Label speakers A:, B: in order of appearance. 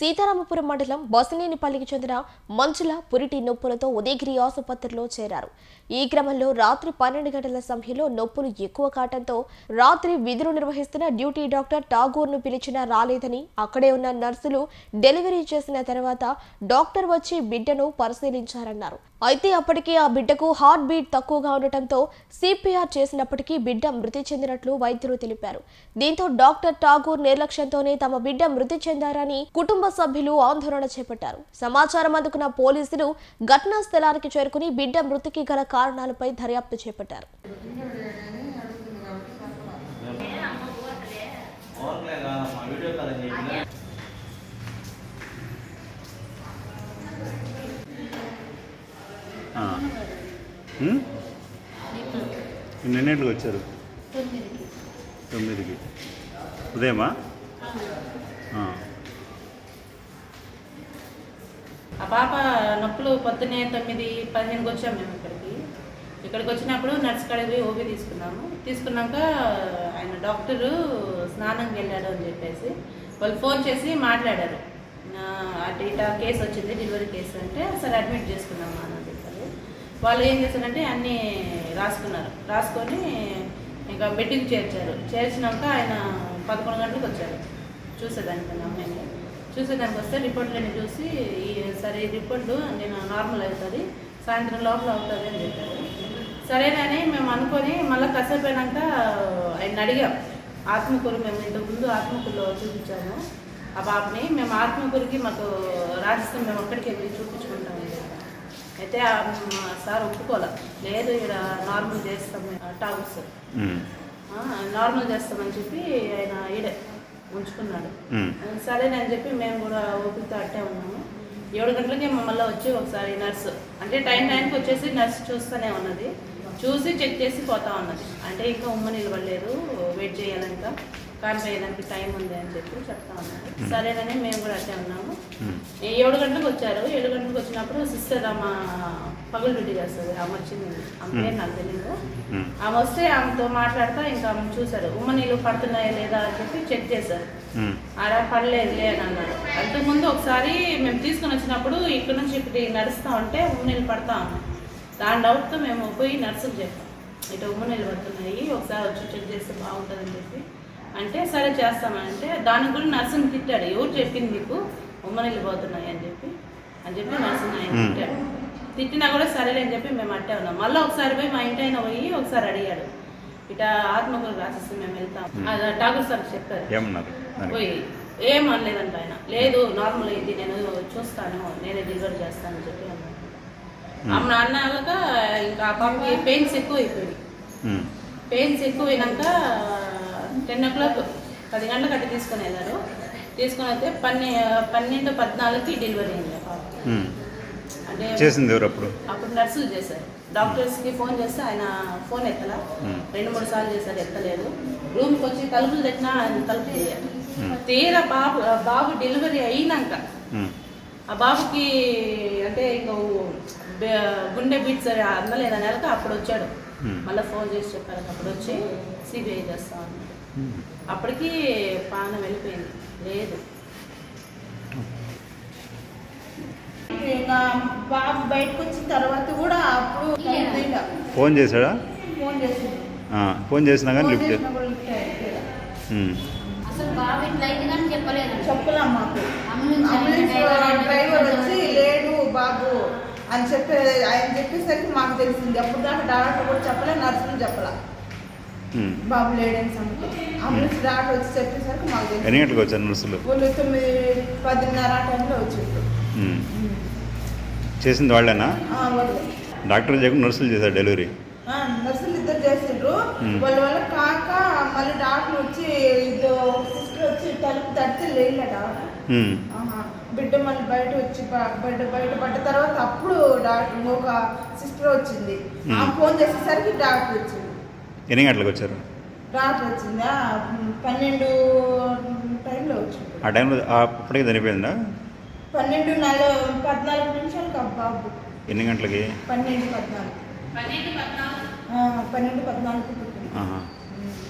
A: సీతారామపురం మండలం బసనేనిపల్లికి చెందిన మంచుల పురిటి నొప్పులతో ఉదయగిరి ఆసుపత్రిలో చేరారు. ఈ క్రమంలో రాత్రి పన్నెండు గంటల సమయంలో నొప్పులు ఎక్కువ కావడంతో రాత్రి విధులు నిర్వహిస్తున్న డ్యూటీ డాక్టర్ ఠాగూర్ను పిలిచినా రాలేదని అక్కడే ఉన్న నర్సులు డెలివరీ చేసిన తర్వాత డాక్టర్ వచ్చి బిడ్డను పరిశీలించారన్నారు. అయితే అప్పటికే ఆ బిడ్డకు హార్ట్ బీట్ తక్కువగా ఉండటంతో సిపిఆర్ చేసినప్పటికీ బిడ్డ మృతి చెందినట్లు వైద్యులు తెలిపారు. దీంతో డాక్టర్ ఠాగూర్ నిర్లక్ష్యంతోనే తమ బిడ్డ మృతి చెందారని కుటుంబ సభ్యులు ఆందోళన చేపట్టారు. సమాచారం అందుకున్న పోలీసులు ఘటనా స్థలానికి చేరుకుని బిడ్డ మృతికి గల కారణాలపై దర్యాప్తు చేపట్టారు.
B: వీడియో
C: ఎన్నింటికి వచ్చారు? తొమ్మిదికి. ఉదయమా? ఆ.
D: ఆ పాప నొప్పులు పొద్దున్నే తొమ్మిది పదిహేనుకి వచ్చాము మేము ఇక్కడికి. ఇక్కడికి వచ్చినప్పుడు నర్స్ కాడికి పోయి ఓపీ తీసుకున్నాము. తీసుకున్నాక ఆయన డాక్టరు స్నానంకి వెళ్ళాడు అని చెప్పేసి వాళ్ళు ఫోన్ చేసి మాట్లాడారు. అటు ఇట కేసు వచ్చింది డెలివరీ కేసు అంటే సరే అడ్మిట్ చేసుకున్నాము అని చెప్పారు వాళ్ళు ఏం చేశారంటే అన్నీ రాసుకున్నారు. రాసుకొని ఇంకా బెట్టింగ్ చేర్చారు. చేర్చినాక ఆయన పదకొండు గంటలకు వచ్చారు. చూసేదానికి అమ్మాయిని. చూసేదానికి వస్తే రిపోర్ట్లన్నీ చూసి ఈ సరే రిపోర్టు నేను నార్మల్ అవుతుంది సాయంత్రం లోపల అవుతుంది అని చెప్పారు. సరేనని మేము అనుకొని మళ్ళీ కసేపోయినాక ఆయన అడిగాం. ఆత్మకూరు మేము ఇంతకుముందు ఆత్మకూరులో చూపించాము. ఆ పాపని మేము ఆత్మకూరుకి మాకు రాజస్థాన్ మేము అక్కడికి వెళ్ళి చూపించుకుంటాం అయితే సార్ ఒప్పుకోలే. లేదు ఇక్కడ నార్మల్ చేస్తాం
C: ఉమ్.
D: నార్మల్ చేస్తామని చెప్పి ఆయన ఈడే ఉంచుకున్నాడు. సరేనని చెప్పి మేము కూడా ఓపికతో అట్టే ఉన్నాము. ఏడు గంటలకి మమ్మల్ని వచ్చి ఒకసారి నర్సు అంటే టైం టైంకి వచ్చేసి నర్సు చూస్తూనే ఉన్నది. చూసి చెక్ చేసి పోతా ఉన్నది. అంటే ఇంకా ఉమ్మ నిలబడలేదు వెయిట్ చేయాలంట. కానిపోయేదానికి టైం ఉంది అని చెప్పి చెప్తా ఉన్నారు. సరేనని మేము కూడా అట్టే ఉన్నాము. ఏడు గంటలకు వచ్చారు? ఏడు గంటలకు వచ్చినప్పుడు సిస్టర్ ఆమె పగలు డ్యూటీ చేస్తుంది. ఆమె వచ్చింది. ఆమె పేరు నాకు తెలియదు. ఆమె వస్తే ఆమెతో మాట్లాడుతూ ఇంకా ఆమె చూశారు. ఉమ్మ నీళ్ళు పడుతున్నాయా లేదా? అని చెప్పి చెక్ చేశారు. ఆడ పడలేదులే అని అన్నారు. అంతకుముందు ఒకసారి మేము తీసుకొని వచ్చినప్పుడు ఇక్కడ నుంచి ఇక్కడికి నడుస్తూ ఉంటే ఉమ్మ నీళ్ళు పడతా ఉన్నాం దాని డౌట్తో మేము పోయి నర్సుకు చెప్పాం. ఇటు ఉమ్మ నీళ్ళు పడుతున్నాయి. ఒకసారి వచ్చి చెక్ చేస్తే బాగుంటుందని చెప్పి అంటే సరే చేస్తామంటే దానికి కూడా నర్సుని తిట్టాడు. ఎవరు చెప్పింది మీకు ఉమ్మ నీళ్ళు పోతున్నాయి అని చెప్పి. అని చెప్పి నర్సుని ఆయన. తిట్టాడు. తిట్టినా కూడా సరేలే అని చెప్పి మేము అట్టే ఉన్నాం. మళ్ళీ ఒకసారి పోయి మా ఇంటి ఆయన పోయి ఒకసారి అడిగాడు. ఇట ఆత్మకూరు రాసిస్తే మేము వెళ్తాం. అది ఠాకూర్ సార్ చెప్పారు. పోయి ఏం అనలేదంట ఆయన. లేదు నార్మల్ అయింది నేను చూస్తాను. నేనే డెలివరీ చేస్తానని చెప్పి అన్నాడు. ఆమె నాన్న ఇంకా పాపకి పెయిన్స్ ఎక్కువ అయిపోయింది
C: ఉమ్.
D: పెయిన్స్ ఎక్కువ అయినాక టెన్ ఓ క్లాక్ పది గంటలకు అట్లా తీసుకొని వెళ్ళారు తీసుకొని వస్తే పన్నె పన్నెండు పద్నాలుగుకి డెలివరీ అయింది. అంటే
C: చేసింది ఎవరు అప్పుడు
D: అప్పుడు నర్సులు చేశారు డాక్టర్స్కి ఫోన్ చేస్తే ఆయన ఫోన్ ఎత్తలా. రెండు మూడు సార్లు చేశారు ఎత్తలేదు రూమ్కి వచ్చి తలుపులు తెచ్చినా ఆయన తలుపు తీయాలి. తీరా బాబు బాబు డెలివరీ అయినాక. ఆ బాబుకి అంటే ఇంకా గుండె బీట్స్ అందలేదు అనేక అప్పుడు వచ్చాడు. మళ్ళీ ఫోన్ చేసి చెప్పారు అప్పుడు వచ్చి సిబిఐ చేస్తా. అప్పటికి ప్రాణం వెళ్ళిపోయింది. లేదు.
E: ఇంకా బాబు బయటకు వచ్చిన తర్వాత కూడా అప్పుడు
C: ఫోన్ చేశాడా?
E: ఫోన్ చేసింది
C: ఆ, ఫోన్ చేసినా కానీ లిఫ్ట్.
F: అసలు బాగా ఇట్లా కానీ చెప్పలేదు?
E: చెప్పలేం మాకు
F: డ్రైవర్
E: వచ్చి లేడు బాబు అని చెప్పి ఆయన చెప్పేసరికి మాకు తెలిసింది. అప్పుడు దాకా డాక్టర్ కూడా చెప్పలే నర్సులు చెప్పలే. బాబు లేడని సంగతి అంబులెన్స్ డాక్టర్ వచ్చి చెప్పేసరికి మాకు
C: ఎన్ని గంటలకు వచ్చారు నర్సులు
E: వాళ్ళు తొమ్మిది పదిన్నర ఆ టైంలో వచ్చిండ్రు
C: ఉమ్. చేసింది వాళ్ళేనా? డాక్టర్ చేయకుండా నర్సులు చేశారు డెలివరీ.
E: నర్సులు ఇద్దరు చేసిండ్రు. వాళ్ళ వల్ల కాక మళ్ళీ డాక్టర్ వచ్చి ఇద్దరు సిస్టర్ వచ్చి తలుపు తడితే. ఆహా. బిడ్డ మళ్ళీ బయట వచ్చి బిడ్డ బయట పడ్డ తర్వాత అప్పుడు డాక్టర్ ఒక సిస్టర్ వచ్చింది. ఫోన్ చేసేసరికి డాక్టర్ వచ్చింది.
C: ఎన్ని గంటలకు వచ్చారు?
E: డాక్టర్ వచ్చింది పన్నెండు టైంలో వచ్చింది.
C: ఆ టైంలో అప్పటికే చనిపోయిందా?
E: పన్నెండు నెల పద్నాలుగు నిమిషాలకు ఆ బాబు
C: ఎన్ని గంటలకి?
E: పన్నెండు పద్నాలుగు.
D: పన్నెండు పద్నాలుగు.
E: ఆ, పన్నెండు పద్నాలుగు.